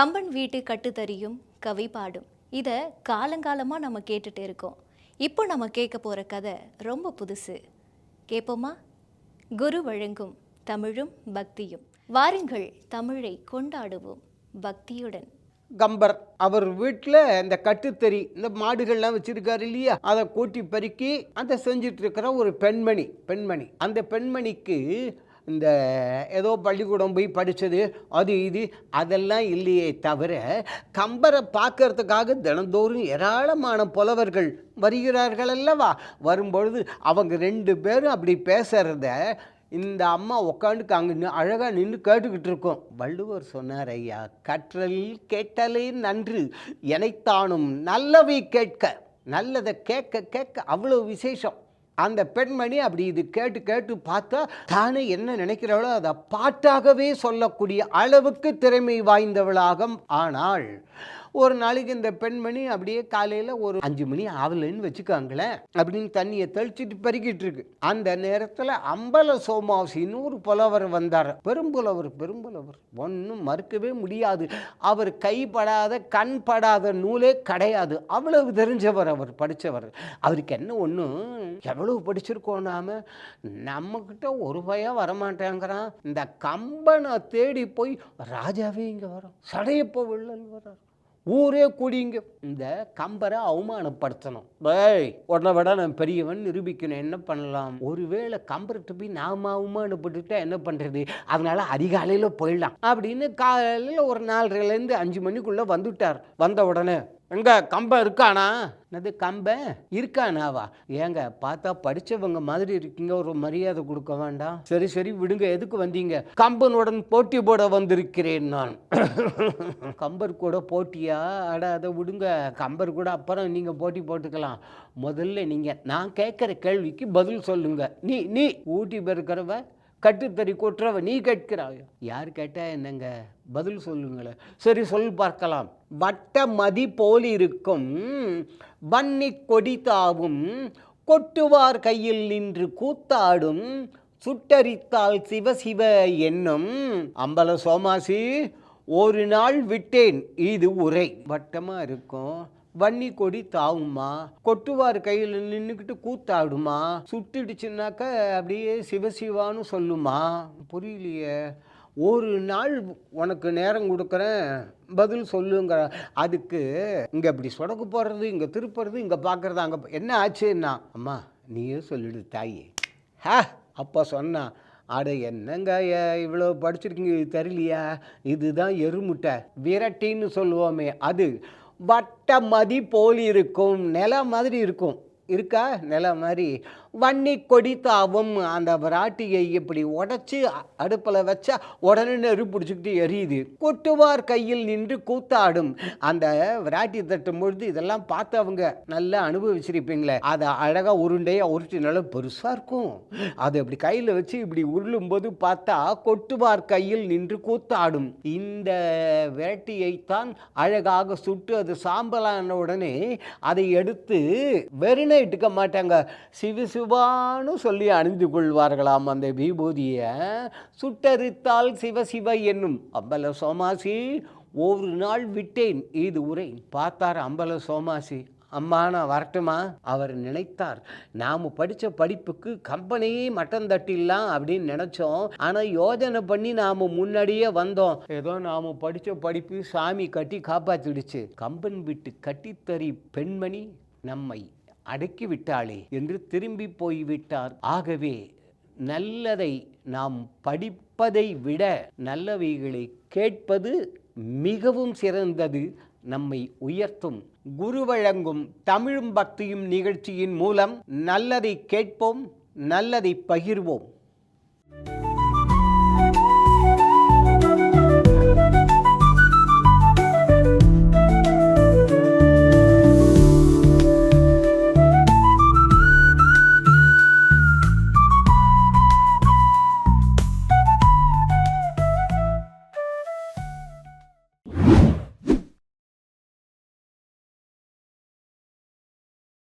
கம்பன் வீட்டு கட்டுத்தறியும் கவி பாடும் இதை காலங்காலமாக நம்ம கேட்டுட்டு இருக்கோம். இப்போ நம்ம கேட்க போகிற கதை ரொம்ப புதுசு. கேட்போமா குரு வழங்கும் தமிழும் பக்தியும். வாருங்கள் தமிழை கொண்டாடுவோம் பக்தியுடன். கம்பர் அவர் வீட்டில் இந்த கட்டுத்தறி இந்த மாடுகள்லாம் வச்சிருக்காரு இல்லையா? அதை கூட்டி பெருக்கி அதை செஞ்சுட்டு இருக்கிற ஒரு பெண்மணி பெண்மணி. அந்த பெண்மணிக்கு இந்த ஏதோ பள்ளிக்கூடம் போய் படித்தது அது இது அதெல்லாம் இல்லையே தவிர கம்பரை பார்க்கறதுக்காக தினந்தோறும் ஏராளமான புலவர்கள் வருகிறார்கள் அல்லவா? வரும்பொழுது அவங்க ரெண்டு பேரும் அப்படி பேசுகிறத இந்த அம்மா உட்காந்துக்கு அங்கே அழகாக நின்று கேட்டுக்கிட்டு இருக்கோம். வள்ளுவர் சொன்னார் ஐயா கற்றல் கேட்டலே நன்று எனைத்தானும் நல்லவை கேட்க நல்லதை கேட்க கேட்க அவ்வளோ விசேஷம். அந்த பெண்மணி அப்படி இது கேட்டு கேட்டு பார்த்தா தானே என்ன நினைக்கிறாளோ அதை பாட்டாகவே சொல்லக்கூடிய அளவுக்கு திறமை வாய்ந்தவளாக ஆனால் ஒரு நாளைக்கு இந்த பெண்மணி அப்படியே காலையில் ஒரு அஞ்சு மணி ஆகலைன்னு வச்சுக்காங்களேன் அப்படின்னு தண்ணியை தெளிச்சிட்டு பெருக்கிட்டு இருக்கு. அந்த நேரத்தில் அம்பல சோமாவசின்னு ஒரு புலவர் வந்தார். பெரும்புலவர் பெரும்புலவர். ஒன்றும் மறுக்கவே முடியாது. அவர் கைப்படாத கண் படாத நூலே கிடையாது. அவ்வளவு தெரிஞ்சவர் அவர் படித்தவர் அவருக்கு என்ன ஒன்றும் எவ்வளவு படிச்சிருக்கோம் நாம? நம்மக்கிட்ட ஒரு பையன் வரமாட்டேங்கிறான். இந்த கம்பனை தேடி போய் ராஜாவே இங்கே வரோம் சடையப்போ வில்லல் வர்றார் ஊரே கூடிங்க. இந்த கம்பரை அவமானப்படுத்தணும். டேய் உடனே விட நான் பெரியவன் நிரூபிக்கணும். என்ன பண்ணலாம்? ஒருவேளை கம்பர்கிட்ட போய் நாம அவமானப்பட்டுட்டா என்ன பண்ணுறது அதனால அதிகாலையில் போயிடலாம். அப்படின்னு காலையில் ஒரு நாலரைலேருந்து அஞ்சு மணிக்குள்ளே வந்துட்டார். வந்த உடனே எங்க கம்பம் இருக்கானா? என்னது கம்ப? இருக்கானாவா? ஏங்க பார்த்தா படிச்சவங்க மாதிரி இருக்கீங்க ஒரு மரியாதை கொடுக்க வேண்டாம். சரி சரி விடுங்க எதுக்கு வந்தீங்க? கம்பனுடன் போட்டி போட வந்திருக்கிறேன் நான். கம்பர் கூட போட்டியா? அட அதை விடுங்க. கம்பர் கூட அப்புறம் நீங்க போட்டி போட்டுக்கலாம். முதல்ல நீங்க நான் கேட்குற கேள்விக்கு பதில் சொல்லுங்க. நீ நீ ஊட்டி பெருக்கிறவ கட்டுத்தறி கொட்டுறவ நீ கேட்கிறாய்? யார் கேட்டால் என்னங்க? பதில் சொல்லுங்களேன். சரி சொல் பார்க்கலாம். வட்ட மதி போல் இருக்கும் வன்னி கொடி தாவும் கொட்டுவார் கையில் நின்று கூத்தாடும் சுட்டரித்தால் சிவ சிவ என்னும். அம்பல சோமாசி ஒரு நாள் விட்டேன் இது உரை. வட்டமாக இருக்கும். வன்னி கொடி தாவுமா கொட்டுவார் கையில் நின்றுக்கிட்டு கூத்தாடுமா. சுட்டுடுச்சுனாக்க அப்படியே சிவசிவான்னு சொல்லுமா. புரியலையே. ஒரு நாள் உனக்கு நேரம் கொடுக்குறேன். பதில் சொல்லுங்கிற அதுக்கு இங்கே இப்படி சொடக்கு போடுறது இங்கே திருப்புறது இங்கே பார்க்குறது அங்கே என்ன ஆச்சுன்னா அம்மா நீயே சொல்லிடு தாயி. ஹே அப்போ சொன்னா அட என்னங்க ஏ- இவ்வளோ படிச்சிருக்கீங்க இது தெரியலையா? இதுதான் எருமுட்டை. விரட்டின்னு சொல்லுவோமே அது வட்ட மதி போல் இருக்கும் நில மாதிரி இருக்கும். இருக்கா? நில மாதிரி. வன்னி கொடித்தாவும் அந்த விராட்டியை இப்படி உடச்சி அடுப்பில் வச்சா உடனே நெருப்பு பிடிச்சிக்கிட்டு எரியுது. கொட்டுவார் கையில் நின்று கூத்தாடும். அந்த விராட்டி தட்டும் பொழுது இதெல்லாம் பார்த்து அவங்க நல்லா அனுபவிச்சிருப்பீங்களே. அதை அழகாக உருண்டையாக உருட்டி நல்லா பெருசாக இருக்கும். அதை இப்படி கையில் வச்சு இப்படி உருளும்போது பார்த்தா கொட்டுவார் கையில் நின்று கூத்தாடும். இந்த விரட்டியைத்தான் அழகாக சுட்டு அது சாம்பலான உடனே அதை எடுத்து வெறுனே இட்டுக்க மாட்டாங்க. சிவ சிவான்னு சொல்லி அணிந்து கொள்வார்களாம் அந்த விபூதியை. சுட்டரித்தால் சிவ சிவ என்னும். அம்பல சோமாசி ஒரு நாள் விட்டேன் இது உரை. பார்த்தார் அம்பல சோமாசி. அம்மா நான் வரட்டுமா? அவர் நினைத்தார். நாம் படித்த படிப்புக்கு கம்பெனியே மட்டம் தட்டிடலாம் அப்படின்னு நினச்சோம். ஆனால் யோஜனை பண்ணி நாம் முன்னாடியே வந்தோம். ஏதோ நாம் படித்த படிப்பு சாமி கட்டி காப்பாற்றிடுச்சு கம்பன் விட்டு கட்டித்தறி பெண்மணி நம்மை அடக்கிவிட்டாளே என்று திரும்பி போய்விட்டார். ஆகவே நல்லதை நாம் படிப்பதை விட நல்லவைகளை கேட்பது மிகவும் சிறந்தது. நம்மை உயர்த்தும் குரு வழங்கும் தமிழும் பக்தியும் நிகழ்ச்சியின் மூலம் நல்லதை கேட்போம் நல்லதை பகிர்வோம்.